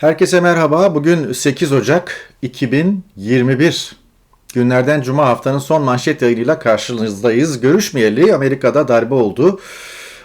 Herkese merhaba. Bugün 8 Ocak 2021. Günlerden Cuma haftanın son manşet yayınıyla karşınızdayız. Görüşmeyeli Amerika'da darbe oldu.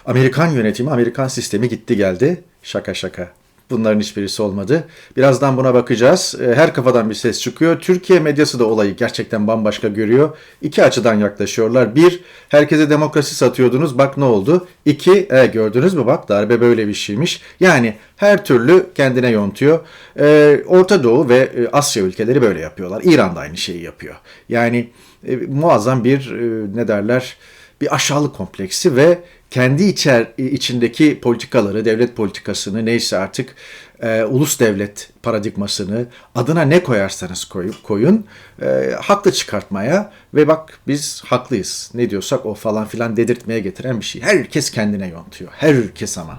Amerikan yönetimi, Amerikan sistemi gitti geldi. Şaka şaka. Bunların hiçbirisi olmadı. Birazdan buna bakacağız. Ee, Her kafadan bir ses çıkıyor. Türkiye medyası da olayı gerçekten bambaşka görüyor. İki açıdan yaklaşıyorlar. Bir, herkese demokrasi satıyordunuz. Bak ne oldu. İki, e, gördünüz mü bak darbe böyle bir şeymiş. Yani her türlü kendine yontuyor. Ee, Orta Doğu ve e, Asya ülkeleri böyle yapıyorlar. İran da aynı şeyi yapıyor. Yani e, muazzam bir e, ne derler bir aşağılık kompleksi ve kendi içer içindeki politikaları, devlet politikasını neyse artık e, ulus devlet paradigmasını adına ne koyarsanız koyup koyun e, haklı çıkartmaya ve bak biz haklıyız ne diyorsak o falan filan dedirtmeye getiren bir şey. Herkes kendine yontuyor. Herkes ama.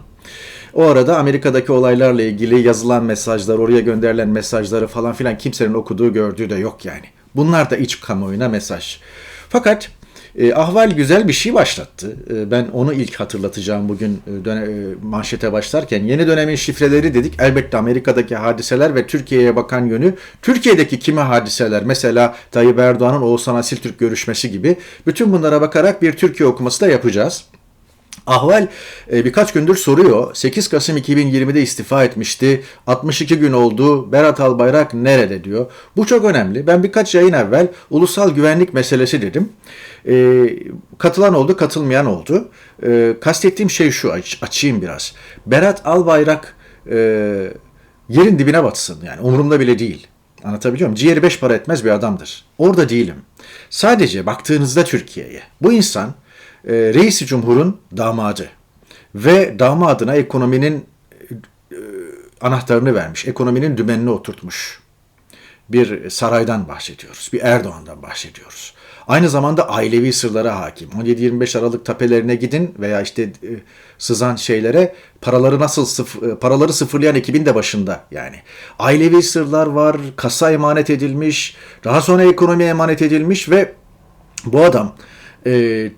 O arada Amerika'daki olaylarla ilgili yazılan mesajlar, oraya gönderilen mesajları falan filan kimsenin okuduğu, gördüğü de yok yani. Bunlar da iç kamuoyuna mesaj. Fakat e, ahval güzel bir şey başlattı. E, ben onu ilk hatırlatacağım bugün e, e, manşete başlarken. Yeni dönemin şifreleri dedik. Elbette Amerika'daki hadiseler ve Türkiye'ye bakan yönü. Türkiye'deki kime hadiseler? Mesela Tayyip Erdoğan'ın Oğuzhan Asil Türk görüşmesi gibi. Bütün bunlara bakarak bir Türkiye okuması da yapacağız. Ahval e, birkaç gündür soruyor. 8 Kasım 2020'de istifa etmişti. 62 gün oldu. Berat Albayrak nerede diyor. Bu çok önemli. Ben birkaç yayın evvel ulusal güvenlik meselesi dedim. E, katılan oldu, katılmayan oldu. E, kastettiğim şey şu, aç, açayım biraz. Berat Albayrak e, yerin dibine batsın. Yani umurumda bile değil. Anlatabiliyor muyum? Ciğeri beş para etmez bir adamdır. Orada değilim. Sadece baktığınızda Türkiye'ye. Bu insan e, reisi cumhurun damadı ve damadına ekonominin e, anahtarını vermiş, ekonominin dümenini oturtmuş bir saraydan bahsediyoruz, bir Erdoğan'dan bahsediyoruz. Aynı zamanda ailevi sırlara hakim. 17-25 Aralık tapelerine gidin veya işte e, sızan şeylere paraları nasıl sıf e, paraları sıfırlayan ekibin de başında yani. Ailevi sırlar var, kasa emanet edilmiş, daha sonra ekonomiye emanet edilmiş ve bu adam e,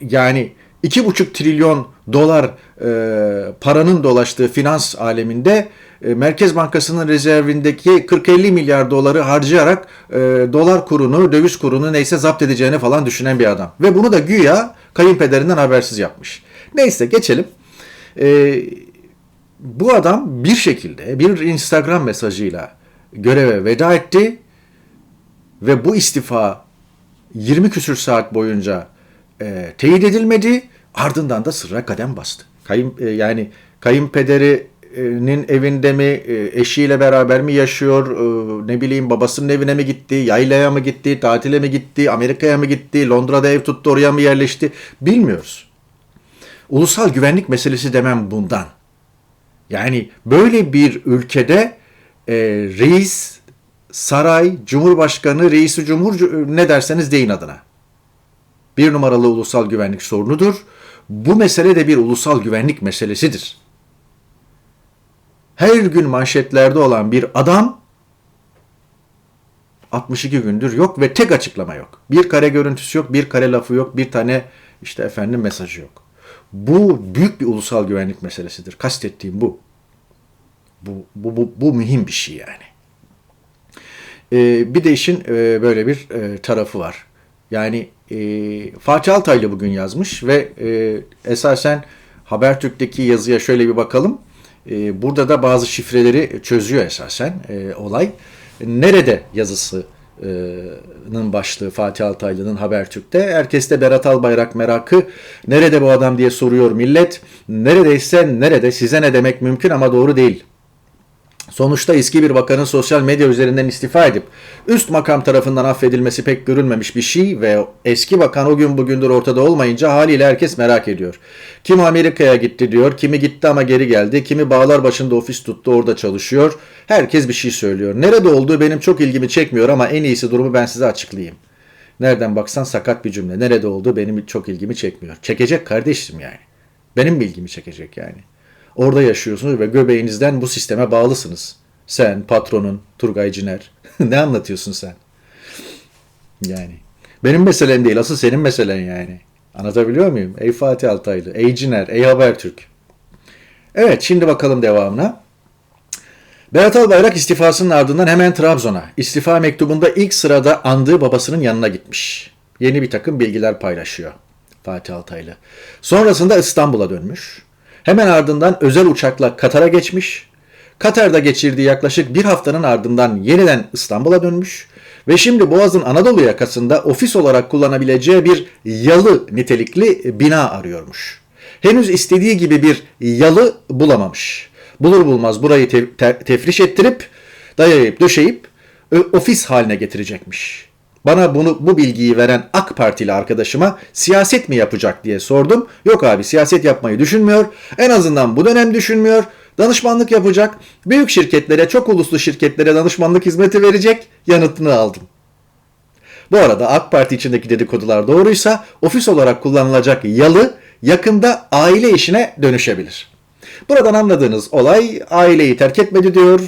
yani iki buçuk trilyon dolar e, paranın dolaştığı finans aleminde e, Merkez Bankası'nın rezervindeki 40-50 milyar doları harcayarak e, dolar kurunu, döviz kurunu neyse zapt edeceğini falan düşünen bir adam. Ve bunu da güya kayınpederinden habersiz yapmış. Neyse geçelim. E, bu adam bir şekilde bir Instagram mesajıyla göreve veda etti ve bu istifa 20 küsür saat boyunca e, teyit edilmedi. Ardından da sırra kadem bastı. Kayın, e, yani kayınpederinin evinde mi, e, eşiyle beraber mi yaşıyor, e, ne bileyim babasının evine mi gitti, yaylaya mı gitti, tatile mi gitti, Amerika'ya mı gitti, Londra'da ev tuttu oraya mı yerleşti bilmiyoruz. Ulusal güvenlik meselesi demem bundan. Yani böyle bir ülkede e, reis, saray, cumhurbaşkanı, reisi cumhur ne derseniz deyin adına. Bir numaralı ulusal güvenlik sorunudur. Bu mesele de bir ulusal güvenlik meselesidir. Her gün manşetlerde olan bir adam 62 gündür yok ve tek açıklama yok. Bir kare görüntüsü yok, bir kare lafı yok, bir tane işte efendim mesajı yok. Bu büyük bir ulusal güvenlik meselesidir. Kastettiğim bu. Bu, bu, bu, bu mühim bir şey yani. Ee, bir de işin e, böyle bir e, tarafı var. Yani e, Fatih Altaylı bugün yazmış ve e, esasen Habertürk'teki yazıya şöyle bir bakalım. E, burada da bazı şifreleri çözüyor esasen e, olay. Nerede yazısının başlığı Fatih Altaylı'nın Habertürk'te. Herkeste Berat Albayrak merakı. Nerede bu adam diye soruyor millet. Neredeyse nerede size ne demek mümkün ama doğru değil. Sonuçta eski bir bakanın sosyal medya üzerinden istifa edip üst makam tarafından affedilmesi pek görülmemiş bir şey ve eski bakan o gün bugündür ortada olmayınca haliyle herkes merak ediyor. Kim Amerika'ya gitti diyor, kimi gitti ama geri geldi, kimi bağlar başında ofis tuttu orada çalışıyor. Herkes bir şey söylüyor. Nerede olduğu benim çok ilgimi çekmiyor ama en iyisi durumu ben size açıklayayım. Nereden baksan sakat bir cümle. Nerede olduğu benim çok ilgimi çekmiyor. Çekecek kardeşim yani. Benim bilgimi çekecek yani. Orada yaşıyorsunuz ve göbeğinizden bu sisteme bağlısınız. Sen, patronun, Turgay Ciner. ne anlatıyorsun sen? Yani. Benim meselem değil, asıl senin meselen yani. Anlatabiliyor muyum? Ey Fatih Altaylı, ey Ciner, ey Habertürk. Evet, şimdi bakalım devamına. Berat Albayrak istifasının ardından hemen Trabzon'a, istifa mektubunda ilk sırada andığı babasının yanına gitmiş. Yeni bir takım bilgiler paylaşıyor Fatih Altaylı. Sonrasında İstanbul'a dönmüş. Hemen ardından özel uçakla Katar'a geçmiş. Katar'da geçirdiği yaklaşık bir haftanın ardından yeniden İstanbul'a dönmüş ve şimdi Boğaz'ın Anadolu yakasında ofis olarak kullanabileceği bir yalı nitelikli bina arıyormuş. Henüz istediği gibi bir yalı bulamamış. Bulur bulmaz burayı te- te- tefriş ettirip dayayıp döşeyip ofis haline getirecekmiş. Bana bunu bu bilgiyi veren AK Partili arkadaşıma siyaset mi yapacak diye sordum. Yok abi siyaset yapmayı düşünmüyor. En azından bu dönem düşünmüyor. Danışmanlık yapacak. Büyük şirketlere, çok uluslu şirketlere danışmanlık hizmeti verecek yanıtını aldım. Bu arada AK Parti içindeki dedikodular doğruysa ofis olarak kullanılacak yalı yakında aile işine dönüşebilir. Buradan anladığınız olay aileyi terk etmedi diyor.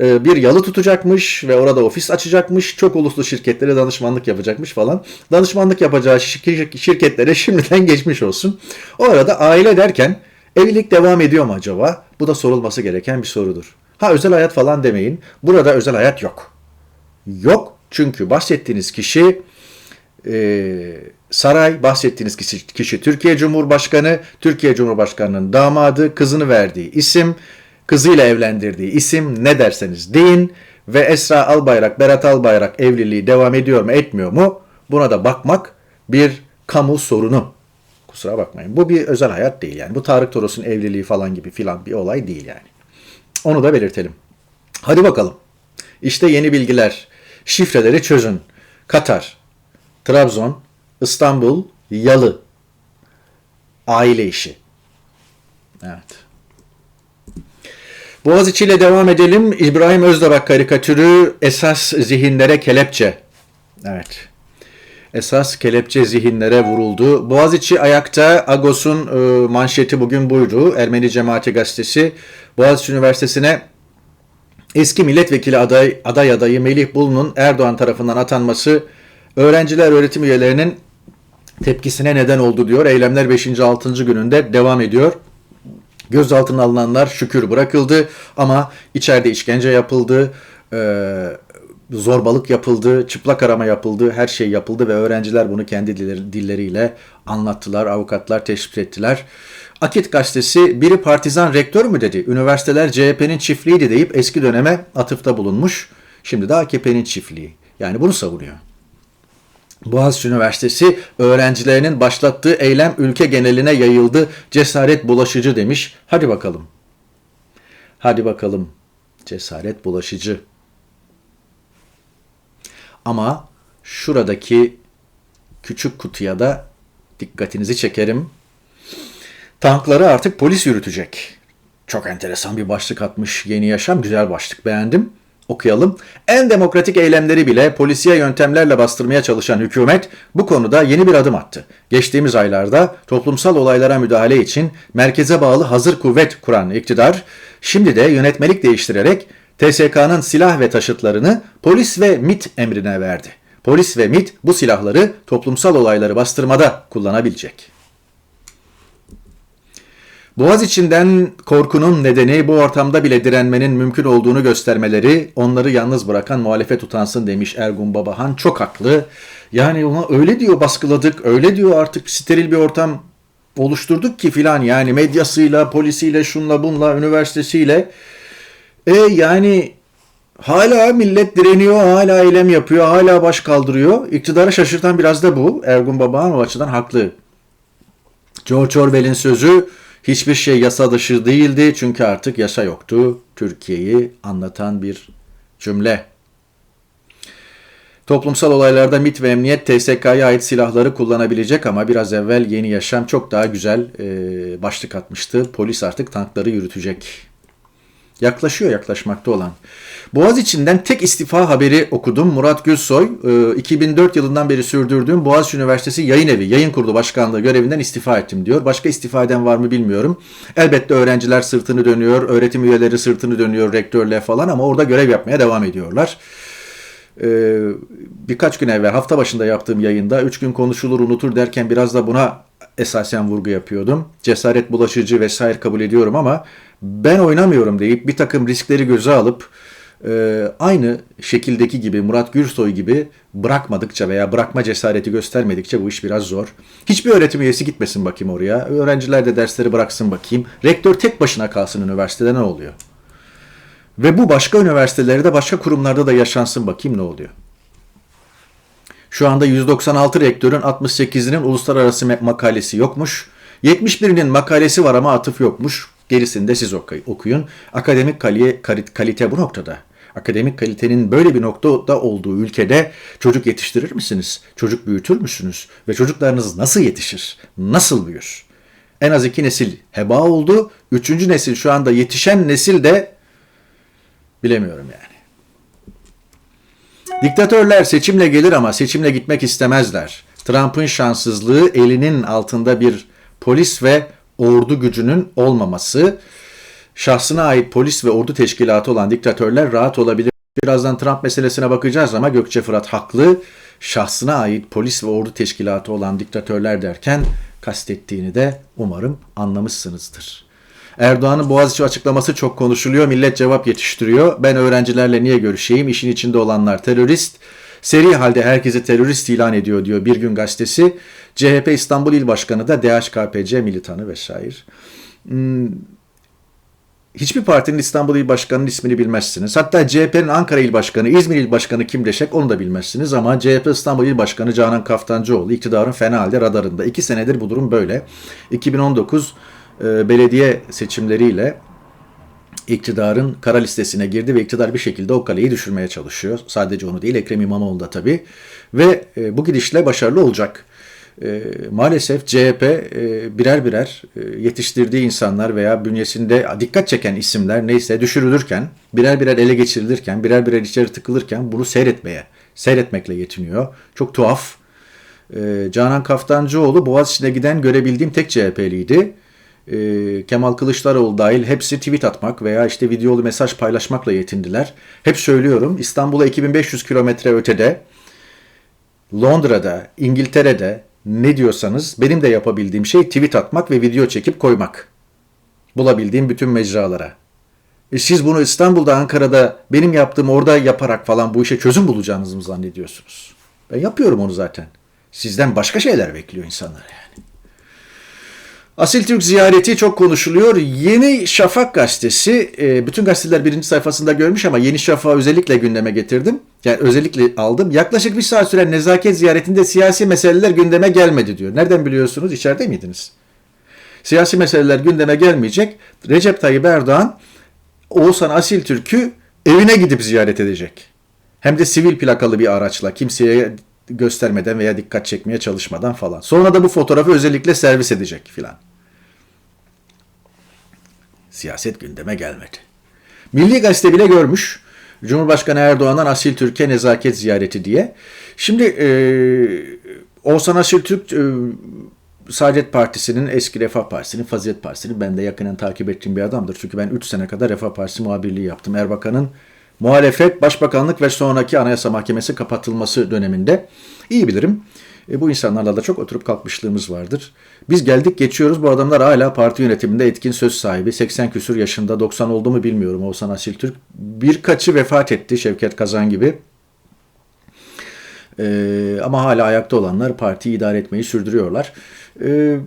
Ee, bir yalı tutacakmış ve orada ofis açacakmış. Çok uluslu şirketlere danışmanlık yapacakmış falan. Danışmanlık yapacağı şirketlere şimdiden geçmiş olsun. O arada aile derken evlilik devam ediyor mu acaba? Bu da sorulması gereken bir sorudur. Ha özel hayat falan demeyin. Burada özel hayat yok. Yok çünkü bahsettiğiniz kişi e, saray, bahsettiğiniz kişi, kişi Türkiye Cumhurbaşkanı, Türkiye Cumhurbaşkanı'nın damadı, kızını verdiği isim, kızıyla evlendirdiği isim ne derseniz deyin ve Esra Albayrak, Berat Albayrak evliliği devam ediyor mu etmiyor mu buna da bakmak bir kamu sorunu. Kusura bakmayın. Bu bir özel hayat değil yani. Bu Tarık Toros'un evliliği falan gibi filan bir olay değil yani. Onu da belirtelim. Hadi bakalım. İşte yeni bilgiler. Şifreleri çözün. Katar, Trabzon, İstanbul, Yalı. Aile işi. Evet. Boğaziçi ile devam edelim. İbrahim Özdabak karikatürü esas zihinlere kelepçe. Evet. Esas kelepçe zihinlere vuruldu. Boğaziçi ayakta. Agos'un e, manşeti bugün buydu. Ermeni Cemaati Gazetesi Boğaziçi Üniversitesi'ne eski milletvekili aday, aday adayı Melih Bulu'nun Erdoğan tarafından atanması öğrenciler öğretim üyelerinin tepkisine neden oldu diyor. Eylemler 5. 6. gününde devam ediyor. Gözaltına alınanlar şükür bırakıldı ama içeride işkence yapıldı, e, zorbalık yapıldı, çıplak arama yapıldı, her şey yapıldı ve öğrenciler bunu kendi dilleriyle anlattılar, avukatlar teşvik ettiler. Akit gazetesi biri partizan rektör mü dedi, üniversiteler CHP'nin çiftliğiydi deyip eski döneme atıfta bulunmuş. Şimdi de AKP'nin çiftliği. Yani bunu savunuyor. Boğaziçi Üniversitesi öğrencilerinin başlattığı eylem ülke geneline yayıldı. Cesaret bulaşıcı demiş. Hadi bakalım. Hadi bakalım. Cesaret bulaşıcı. Ama şuradaki küçük kutuya da dikkatinizi çekerim. Tankları artık polis yürütecek. Çok enteresan bir başlık atmış Yeni Yaşam. Güzel başlık beğendim okuyalım. En demokratik eylemleri bile polisiye yöntemlerle bastırmaya çalışan hükümet bu konuda yeni bir adım attı. Geçtiğimiz aylarda toplumsal olaylara müdahale için merkeze bağlı hazır kuvvet kuran iktidar, şimdi de yönetmelik değiştirerek TSK'nın silah ve taşıtlarını polis ve MIT emrine verdi. Polis ve MIT bu silahları toplumsal olayları bastırmada kullanabilecek. Boğaz içinden korkunun nedeni bu ortamda bile direnmenin mümkün olduğunu göstermeleri, onları yalnız bırakan muhalefet utansın demiş Ergun Babahan. Çok haklı. Yani ona öyle diyor baskıladık, öyle diyor artık steril bir ortam oluşturduk ki filan yani medyasıyla, polisiyle, şunla bunla, üniversitesiyle. E yani hala millet direniyor, hala eylem yapıyor, hala baş kaldırıyor. İktidarı şaşırtan biraz da bu. Ergun Babahan o açıdan haklı. George Orwell'in sözü Hiçbir şey yasa dışı değildi çünkü artık yasa yoktu. Türkiye'yi anlatan bir cümle. Toplumsal olaylarda MIT ve emniyet TSK'ya ait silahları kullanabilecek ama biraz evvel Yeni Yaşam çok daha güzel e, başlık atmıştı. Polis artık tankları yürütecek. Yaklaşıyor yaklaşmakta olan. Boğaz içinden tek istifa haberi okudum. Murat Gülsoy 2004 e, yılından beri sürdürdüğüm Boğaziçi Üniversitesi Yayın Evi, Yayın Kurulu Başkanlığı görevinden istifa ettim diyor. Başka istifa eden var mı bilmiyorum. Elbette öğrenciler sırtını dönüyor, öğretim üyeleri sırtını dönüyor rektörle falan ama orada görev yapmaya devam ediyorlar. E, birkaç gün evvel hafta başında yaptığım yayında 3 gün konuşulur unutur derken biraz da buna esasen vurgu yapıyordum. Cesaret bulaşıcı vesaire kabul ediyorum ama ben oynamıyorum deyip bir takım riskleri göze alıp e, aynı şekildeki gibi Murat Gürsoy gibi bırakmadıkça veya bırakma cesareti göstermedikçe bu iş biraz zor. Hiçbir öğretim üyesi gitmesin bakayım oraya. Öğrenciler de dersleri bıraksın bakayım. Rektör tek başına kalsın üniversitede ne oluyor? Ve bu başka üniversitelerde, başka kurumlarda da yaşansın bakayım ne oluyor? Şu anda 196 rektörün 68'inin uluslararası makalesi yokmuş. 71'inin makalesi var ama atıf yokmuş. Gerisini de siz okuyun. Akademik kalite bu noktada. Akademik kalitenin böyle bir noktada olduğu ülkede çocuk yetiştirir misiniz? Çocuk büyütür müsünüz? Ve çocuklarınız nasıl yetişir? Nasıl büyür? En az iki nesil heba oldu. Üçüncü nesil şu anda yetişen nesil de bilemiyorum yani. Diktatörler seçimle gelir ama seçimle gitmek istemezler. Trump'ın şanssızlığı elinin altında bir polis ve ordu gücünün olmaması. Şahsına ait polis ve ordu teşkilatı olan diktatörler rahat olabilir. Birazdan Trump meselesine bakacağız ama Gökçe Fırat haklı. Şahsına ait polis ve ordu teşkilatı olan diktatörler derken kastettiğini de umarım anlamışsınızdır. Erdoğan'ın Boğaziçi açıklaması çok konuşuluyor. Millet cevap yetiştiriyor. Ben öğrencilerle niye görüşeyim? İşin içinde olanlar terörist. Seri halde herkesi terörist ilan ediyor diyor Bir Gün Gazetesi. CHP İstanbul İl Başkanı da DHKPC militanı vesaire. Hmm, hiçbir partinin İstanbul İl Başkanı'nın ismini bilmezsiniz. Hatta CHP'nin Ankara İl Başkanı, İzmir İl Başkanı kim deşek onu da bilmezsiniz. Ama CHP İstanbul İl Başkanı Canan Kaftancıoğlu iktidarın fena halde radarında. İki senedir bu durum böyle. 2019 e, belediye seçimleriyle iktidarın kara listesine girdi ve iktidar bir şekilde o kaleyi düşürmeye çalışıyor. Sadece onu değil Ekrem İmamoğlu da tabii. Ve e, bu gidişle başarılı olacak. E, maalesef CHP e, birer birer e, yetiştirdiği insanlar veya bünyesinde dikkat çeken isimler neyse düşürülürken, birer birer ele geçirilirken, birer birer içeri tıkılırken bunu seyretmeye, seyretmekle yetiniyor. Çok tuhaf. E, Canan Kaftancıoğlu Boğaziçi'ne giden görebildiğim tek CHP'liydi e, Kemal Kılıçdaroğlu dahil hepsi tweet atmak veya işte videolu mesaj paylaşmakla yetindiler. Hep söylüyorum İstanbul'a 2500 kilometre ötede, Londra'da, İngiltere'de ne diyorsanız benim de yapabildiğim şey tweet atmak ve video çekip koymak. Bulabildiğim bütün mecralara. E siz bunu İstanbul'da, Ankara'da benim yaptığım orada yaparak falan bu işe çözüm bulacağınızı mı zannediyorsunuz? Ben yapıyorum onu zaten. Sizden başka şeyler bekliyor insanlar yani. Asil Türk ziyareti çok konuşuluyor. Yeni Şafak gazetesi, e, bütün gazeteler birinci sayfasında görmüş ama Yeni Şafak'ı özellikle gündeme getirdim. Yani özellikle aldım. Yaklaşık bir saat süren nezaket ziyaretinde siyasi meseleler gündeme gelmedi diyor. Nereden biliyorsunuz? İçeride miydiniz? Siyasi meseleler gündeme gelmeyecek. Recep Tayyip Erdoğan Oğuzhan Asil Türk'ü evine gidip ziyaret edecek. Hem de sivil plakalı bir araçla kimseye göstermeden veya dikkat çekmeye çalışmadan falan. Sonra da bu fotoğrafı özellikle servis edecek filan. Siyaset gündeme gelmedi. Milli Gazete bile görmüş. Cumhurbaşkanı Erdoğan'dan Asil Türkiye nezaket ziyareti diye. Şimdi e, Oğuzhan Asil Türk e, Saadet Partisi'nin, eski Refah Partisi'nin, Fazilet Partisi'nin ben de yakından takip ettiğim bir adamdır. Çünkü ben 3 sene kadar Refah Partisi muhabirliği yaptım. Erbakan'ın muhalefet, başbakanlık ve sonraki anayasa mahkemesi kapatılması döneminde iyi bilirim. E, bu insanlarla da çok oturup kalkmışlığımız vardır. Biz geldik geçiyoruz bu adamlar hala parti yönetiminde etkin söz sahibi. 80 küsur yaşında 90 oldu mu bilmiyorum Oğuzhan Asil Türk. Birkaçı vefat etti Şevket Kazan gibi. E, ama hala ayakta olanlar partiyi idare etmeyi sürdürüyorlar. E,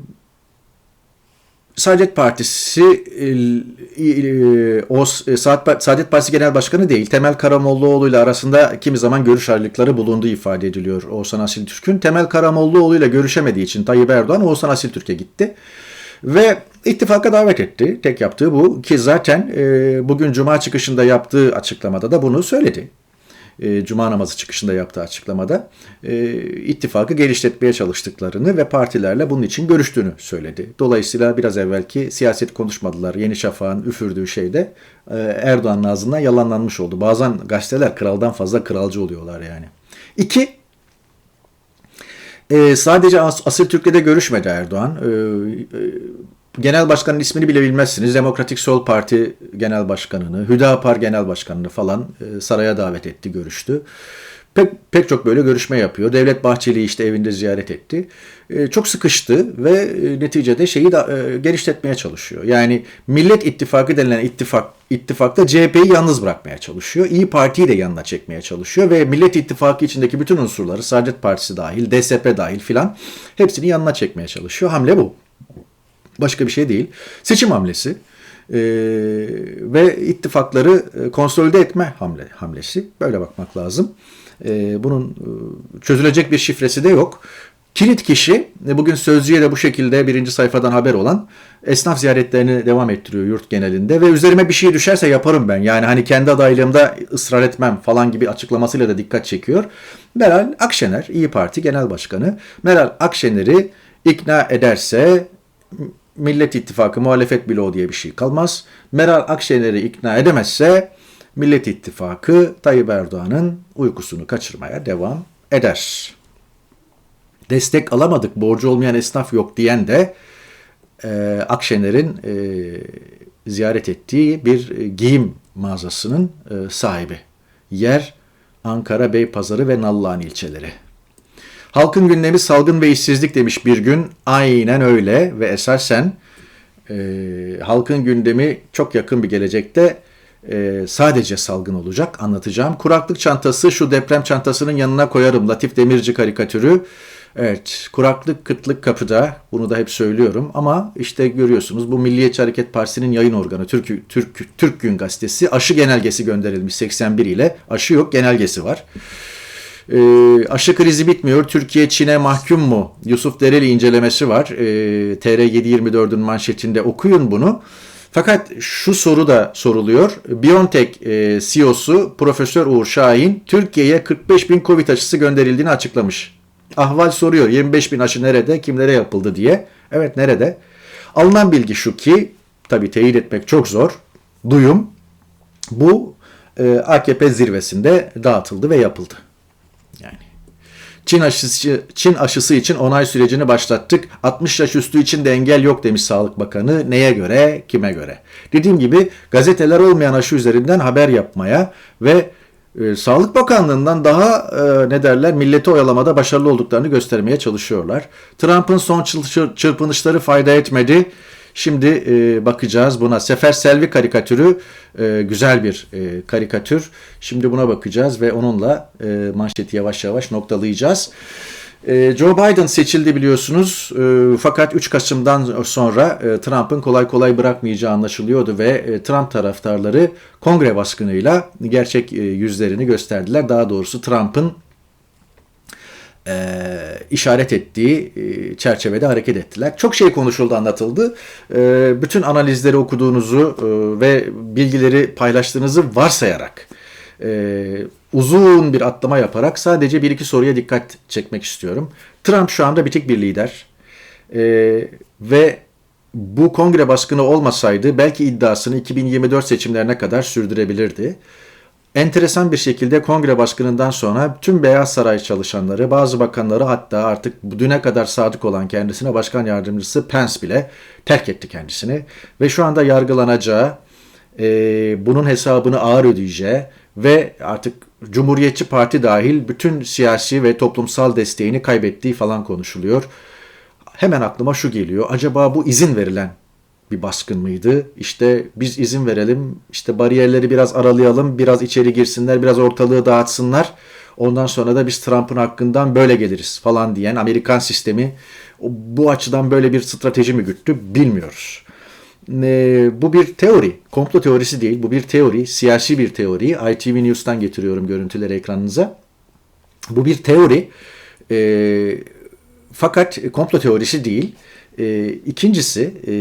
Saadet Partisi e, e, o e, Saadet Partisi Genel Başkanı değil Temel Karamollaoğlu ile arasında kimi zaman görüş ayrılıkları bulunduğu ifade ediliyor Oğuzhan Asil Türk'ün. Temel Karamollaoğlu ile görüşemediği için Tayyip Erdoğan Oğuzhan Asil Türk'e gitti. Ve ittifaka davet etti. Tek yaptığı bu ki zaten bugün Cuma çıkışında yaptığı açıklamada da bunu söyledi e, Cuma namazı çıkışında yaptığı açıklamada e, ittifakı geliştirmeye çalıştıklarını ve partilerle bunun için görüştüğünü söyledi. Dolayısıyla biraz evvelki siyaset konuşmadılar. Yeni Şafak'ın üfürdüğü şeyde e, Erdoğan'ın ağzından yalanlanmış oldu. Bazen gazeteler kraldan fazla kralcı oluyorlar yani. İki, e, sadece As Asil Türk'le görüşmedi Erdoğan. E, e, genel başkanın ismini bile bilmezsiniz. Demokratik Sol Parti Genel Başkanı'nı, Hüdapar Genel Başkanı'nı falan e, saraya davet etti, görüştü. Pek, pek çok böyle görüşme yapıyor. Devlet Bahçeli'yi işte evinde ziyaret etti. E, çok sıkıştı ve e, neticede şeyi da e, genişletmeye çalışıyor. Yani Millet İttifakı denilen ittifak ittifakta CHP'yi yalnız bırakmaya çalışıyor. İyi Parti'yi de yanına çekmeye çalışıyor ve Millet İttifakı içindeki bütün unsurları Saadet Partisi dahil, DSP dahil filan hepsini yanına çekmeye çalışıyor. Hamle bu. Başka bir şey değil. Seçim hamlesi e, ve ittifakları e, konsolide etme hamle hamlesi. Böyle bakmak lazım. E, bunun e, çözülecek bir şifresi de yok. Kilit kişi e, bugün Sözcü'ye de bu şekilde birinci sayfadan haber olan esnaf ziyaretlerini devam ettiriyor yurt genelinde ve üzerime bir şey düşerse yaparım ben. Yani hani kendi adaylığımda ısrar etmem falan gibi açıklamasıyla da dikkat çekiyor. Meral Akşener İyi Parti Genel Başkanı Meral Akşener'i ikna ederse Millet İttifakı muhalefet bloğu diye bir şey kalmaz. Meral Akşener'i ikna edemezse Millet İttifakı Tayyip Erdoğan'ın uykusunu kaçırmaya devam eder. Destek alamadık, borcu olmayan esnaf yok diyen de e, Akşener'in e, ziyaret ettiği bir e, giyim mağazasının e, sahibi. Yer Ankara Beypazarı ve Nallıhan ilçeleri. Halkın gündemi salgın ve işsizlik demiş bir gün. Aynen öyle ve esasen e, halkın gündemi çok yakın bir gelecekte e, sadece salgın olacak anlatacağım. Kuraklık çantası şu deprem çantasının yanına koyarım. Latif Demirci karikatürü. Evet kuraklık kıtlık kapıda bunu da hep söylüyorum ama işte görüyorsunuz bu Milliyetçi Hareket Partisi'nin yayın organı Türk, Türk, Türk Gün Gazetesi aşı genelgesi gönderilmiş 81 ile aşı yok genelgesi var. E, aşı krizi bitmiyor. Türkiye Çin'e mahkum mu? Yusuf Dereli incelemesi var. E, TR724'ün manşetinde okuyun bunu. Fakat şu soru da soruluyor. BioNTech e, CEO'su Profesör Uğur Şahin Türkiye'ye 45 bin Covid aşısı gönderildiğini açıklamış. Ahval soruyor 25 bin aşı nerede, kimlere yapıldı diye. Evet nerede? Alınan bilgi şu ki, tabi teyit etmek çok zor, duyum bu e, AKP zirvesinde dağıtıldı ve yapıldı. Yani Çin aşısı, Çin aşısı için onay sürecini başlattık. 60 yaş üstü için de engel yok demiş Sağlık Bakanı. Neye göre, kime göre? Dediğim gibi gazeteler olmayan aşı üzerinden haber yapmaya ve e, Sağlık Bakanlığı'ndan daha e, ne derler milleti oyalamada başarılı olduklarını göstermeye çalışıyorlar. Trump'ın son çırpınışları fayda etmedi. Şimdi e, bakacağız buna. Sefer Selvi karikatürü e, güzel bir e, karikatür. Şimdi buna bakacağız ve onunla e, manşeti yavaş yavaş noktalayacağız. E, Joe Biden seçildi biliyorsunuz e, fakat 3 Kasım'dan sonra e, Trump'ın kolay kolay bırakmayacağı anlaşılıyordu ve Trump taraftarları kongre baskınıyla gerçek yüzlerini gösterdiler. Daha doğrusu Trump'ın e, işaret ettiği e, çerçevede hareket ettiler. Çok şey konuşuldu, anlatıldı. E, bütün analizleri okuduğunuzu e, ve bilgileri paylaştığınızı varsayarak e, uzun bir atlama yaparak sadece bir iki soruya dikkat çekmek istiyorum. Trump şu anda bitik bir lider e, ve bu kongre baskını olmasaydı belki iddiasını 2024 seçimlerine kadar sürdürebilirdi enteresan bir şekilde kongre baskınından sonra tüm Beyaz Saray çalışanları, bazı bakanları hatta artık düne kadar sadık olan kendisine başkan yardımcısı Pence bile terk etti kendisini. Ve şu anda yargılanacağı, e, bunun hesabını ağır ödeyeceği ve artık Cumhuriyetçi Parti dahil bütün siyasi ve toplumsal desteğini kaybettiği falan konuşuluyor. Hemen aklıma şu geliyor. Acaba bu izin verilen bir baskın mıydı? İşte biz izin verelim, işte bariyerleri biraz aralayalım, biraz içeri girsinler, biraz ortalığı dağıtsınlar. Ondan sonra da biz Trump'ın hakkından böyle geliriz falan diyen Amerikan sistemi bu açıdan böyle bir strateji mi güttü bilmiyoruz. Bu bir teori, komplo teorisi değil, bu bir teori, siyasi bir teori. ITV News'tan getiriyorum görüntüleri ekranınıza. Bu bir teori, fakat komplo teorisi değil. E, ikincisi e,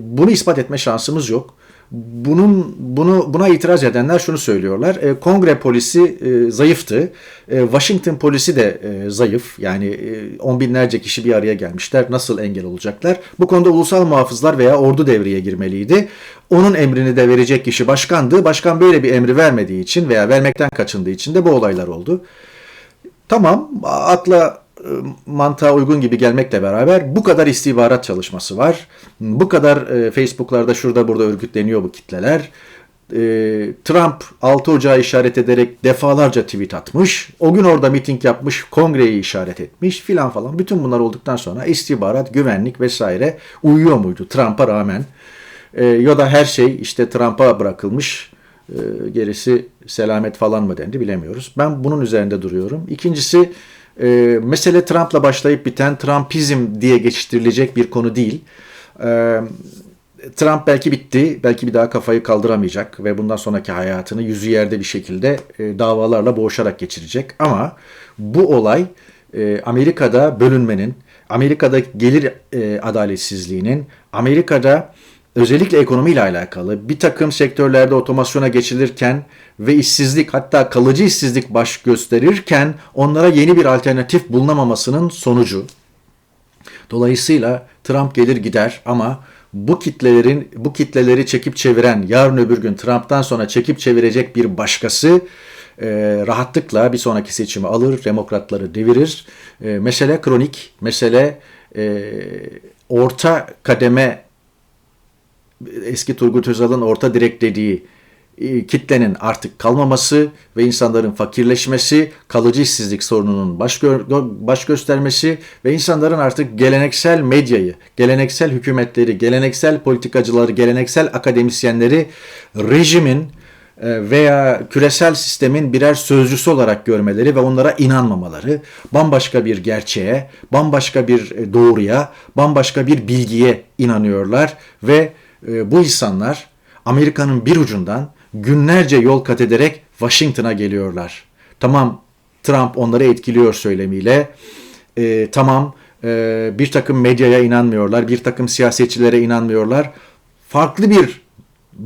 bunu ispat etme şansımız yok. Bunun bunu buna itiraz edenler şunu söylüyorlar. E, Kongre polisi e, zayıftı. E, Washington polisi de e, zayıf. Yani e, on binlerce kişi bir araya gelmişler. Nasıl engel olacaklar? Bu konuda ulusal muhafızlar veya ordu devreye girmeliydi. Onun emrini de verecek kişi başkandı. Başkan böyle bir emri vermediği için veya vermekten kaçındığı için de bu olaylar oldu. Tamam akla mantığa uygun gibi gelmekle beraber bu kadar istihbarat çalışması var. Bu kadar e, Facebook'larda şurada burada örgütleniyor bu kitleler. e, Trump 6 Ocağı işaret ederek defalarca tweet atmış. O gün orada miting yapmış, kongreyi işaret etmiş filan falan. Bütün bunlar olduktan sonra istihbarat, güvenlik vesaire uyuyor muydu Trump'a rağmen? E, ya da her şey işte Trump'a bırakılmış. E, gerisi selamet falan mı dendi bilemiyoruz. Ben bunun üzerinde duruyorum. İkincisi e, mesele Trump'la başlayıp biten Trumpizm diye geçiştirilecek bir konu değil. E, Trump belki bitti, belki bir daha kafayı kaldıramayacak ve bundan sonraki hayatını yüzü yerde bir şekilde e, davalarla boğuşarak geçirecek. Ama bu olay e, Amerika'da bölünmenin, Amerika'da gelir e, adaletsizliğinin, Amerika'da özellikle ekonomiyle alakalı bir takım sektörlerde otomasyona geçilirken ve işsizlik hatta kalıcı işsizlik baş gösterirken onlara yeni bir alternatif bulunamamasının sonucu. Dolayısıyla Trump gelir gider ama bu kitlelerin bu kitleleri çekip çeviren yarın öbür gün Trump'tan sonra çekip çevirecek bir başkası e, rahatlıkla bir sonraki seçimi alır, demokratları devirir. E, mesele kronik, mesele e, orta kademe eski Turgut Özal'ın orta direk dediği e, kitlenin artık kalmaması ve insanların fakirleşmesi, kalıcı işsizlik sorununun baş, gö baş göstermesi ve insanların artık geleneksel medyayı, geleneksel hükümetleri, geleneksel politikacıları, geleneksel akademisyenleri rejimin e, veya küresel sistemin birer sözcüsü olarak görmeleri ve onlara inanmamaları, bambaşka bir gerçeğe, bambaşka bir e, doğruya, bambaşka bir bilgiye inanıyorlar ve bu insanlar Amerika'nın bir ucundan günlerce yol kat ederek Washington'a geliyorlar. Tamam Trump onları etkiliyor söylemiyle. E, tamam e, bir takım medyaya inanmıyorlar, bir takım siyasetçilere inanmıyorlar. Farklı bir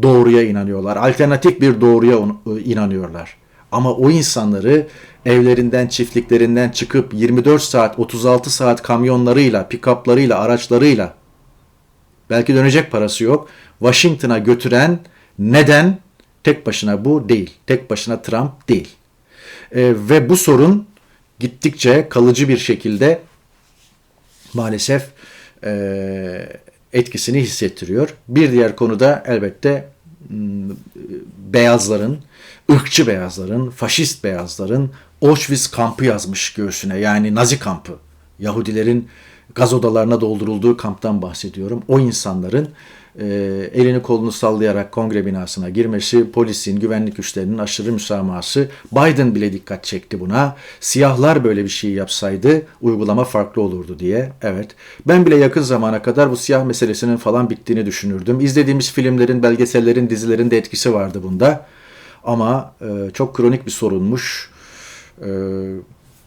doğruya inanıyorlar, alternatif bir doğruya inanıyorlar. Ama o insanları evlerinden, çiftliklerinden çıkıp 24 saat, 36 saat kamyonlarıyla, pikaplarıyla, araçlarıyla belki dönecek parası yok. Washington'a götüren neden Tek başına bu değil. Tek başına Trump değil. E, ve bu sorun gittikçe kalıcı bir şekilde maalesef e, etkisini hissettiriyor. Bir diğer konuda elbette beyazların, ırkçı beyazların, faşist beyazların Auschwitz kampı yazmış göğsüne. Yani Nazi kampı. Yahudilerin gaz odalarına doldurulduğu kamptan bahsediyorum. O insanların e, elini kolunu sallayarak kongre binasına girmesi, polisin, güvenlik güçlerinin aşırı müsamahası, Biden bile dikkat çekti buna. Siyahlar böyle bir şey yapsaydı uygulama farklı olurdu diye. Evet. Ben bile yakın zamana kadar bu siyah meselesinin falan bittiğini düşünürdüm. İzlediğimiz filmlerin, belgesellerin, dizilerin de etkisi vardı bunda. Ama e, çok kronik bir sorunmuş. E,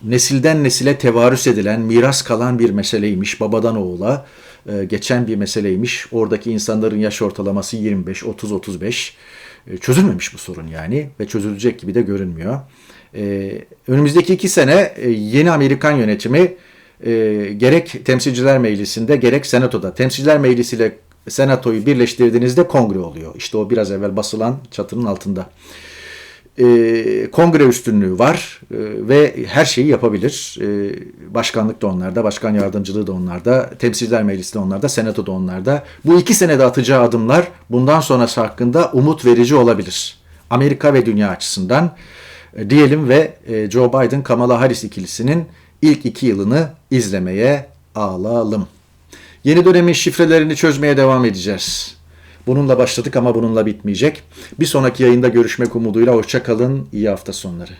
nesilden nesile tevarüs edilen, miras kalan bir meseleymiş babadan oğula. E, geçen bir meseleymiş. Oradaki insanların yaş ortalaması 25, 30, 35. Çözülmemiş bu sorun yani ve çözülecek gibi de görünmüyor. E, önümüzdeki iki sene e, yeni Amerikan yönetimi gerek Temsilciler Meclisi'nde gerek Senato'da. Temsilciler Meclisi ile Senato'yu birleştirdiğinizde kongre oluyor. İşte o biraz evvel basılan çatının altında e, kongre üstünlüğü var e, ve her şeyi yapabilir. E, başkanlık da onlarda, başkan yardımcılığı da onlarda, temsilciler meclisi de onlarda, senato da onlarda. Bu iki senede atacağı adımlar bundan sonrası hakkında umut verici olabilir. Amerika ve dünya açısından e, diyelim ve e, Joe Biden Kamala Harris ikilisinin ilk iki yılını izlemeye alalım. Yeni dönemin şifrelerini çözmeye devam edeceğiz. Bununla başladık ama bununla bitmeyecek. Bir sonraki yayında görüşmek umuduyla hoşça kalın. İyi hafta sonları.